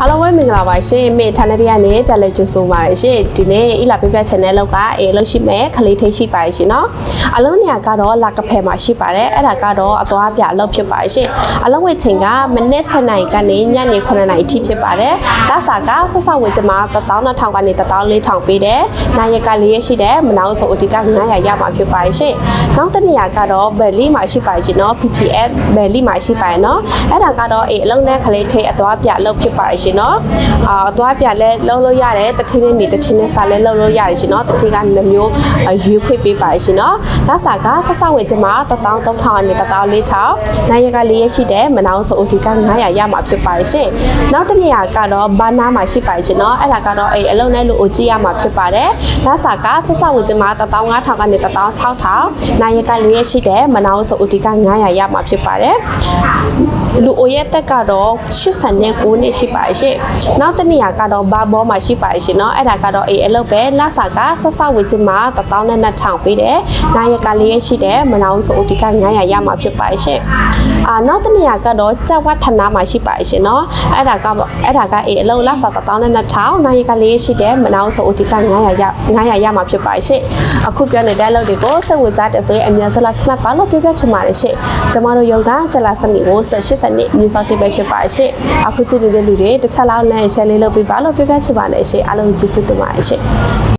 အားလုံးပဲမင်္ဂလာပါရှင်မေဌာနပြကနေပြန်လဲကြိုဆိုပါရရှင်ဒီနေ့အီလာပြပြ channel လောက်ကအေးလို့ရှိမဲ့ခလေးထိတ်ရှိပါရရှင်နော်အလုံးနေရာကတော့လာကဖဲမှာရှိပါတယ်အဲ့ဒါကတော့အသွားပြအလုပ်ဖြစ်ပါရရှင်အလုံးဝချိန်ကမနေ့7နိုင်ကနေညနေ9နိုင်အထိဖြစ်ပါတယ်လက်စာကဆက်ဆောက်ဝေချမှာ12000ကနေ14000ပေးတယ်နိုင်ရကလေးရရှိတယ်မနောက်ဆိုအဒီက900ရမှာဖြစ်ပါရရှင်နောက်တစ်နေရာကတော့ဘယ်လီမှာရှိပါရရှင်နော် PTF ဘယ်လီမှာရှိပါရနော်အဲ့ဒါကတော့အေးအလုံးနဲ့ခလေးထိတ်အသွားပြအလုပ်ဖြစ်ပါရရှင်နော်အာအသွားပြလဲလုံးလို့ရတယ်တထင်းနဲ့နေတထင်းနဲ့စာလဲလုံးလို့ရတယ်ရှင်နော်တထင်းကနှမျိုးရွေးခွင့်ပေးပါရရှင်နော်လက်စာကဆက်ဆောက်ဝေချမှာ13000ကနေ14000နိုင်ရကလေးရရှိတယ်မနောက်ဆိုအဒီက900ရမှာဖြစ်ပါရရှင်နောက်တစ်နေရာကတော့ဘာနာမှာရှိပါရရှင်နော်အဲ့ဒါကတော့အေးအလုံးနဲ့လို့အကြည့်ရမှာဖြစ်ပါတယ်လက်စာကဆက်ဆောက်ဝေချမှာ15000ကနေ16000နိုင်ရကလေးရရှိတယ်မနောက်ဆိုအဒီက900ရမှာဖြစ်ပါတယ် လူအိုရဲ့တက်ကတော့89နှစ်ရှိပါရဲ့။နောက်တစ်နေရာကတော့ဘာဘောမှာရှိပါရဲ့ရှင်เนาะအဲ့ဒါကတော့အေးအလုပ်ပဲလဆာကဆက်ဆောက်ဝေချင်းမှာ1200ပေးတယ်။နိုင်ရကလေးရရှိတယ်မနာဘူးဆိုအဒီက900ရမှာဖြစ်ပါရဲ့ရှင်။အာနောက်တစ်နေရာကတော့ကြက်ဝတ်ဌာနမှာရှိပါရဲ့ရှင်เนาะအဲ့ဒါကအဲ့ဒါကအေးအလုပ်လဆာ1200နိုင်ရကလေးရရှိတယ်မနာဘူးဆိုအဒီက900ရ900ရမှာဖြစ်ပါရဲ့ရှင်။အခုပြောနေတဲ့အလုပ်တွေကိုစိတ်ဝင်စားတဲ့ဆိုရင်အများဆုံးလားစမတ်ပါလို့ပြောပြချင်ပါတယ်ရှင်။ကျမတို့ယောဂကျလာစနစ်ကို 80နှစ်မြင့်စောတင်ပဲဖြစ်ပါရှင်။အခုကြည့်နေတဲ့လူတွေတစ်ချက်လောက်နဲ့ share လေးလုပ်ပေးပါလို့ပြောပြချင်ပါတယ်ရှင်။အားလုံးကျေးဇူးတင်ပါတယ်ရှင်။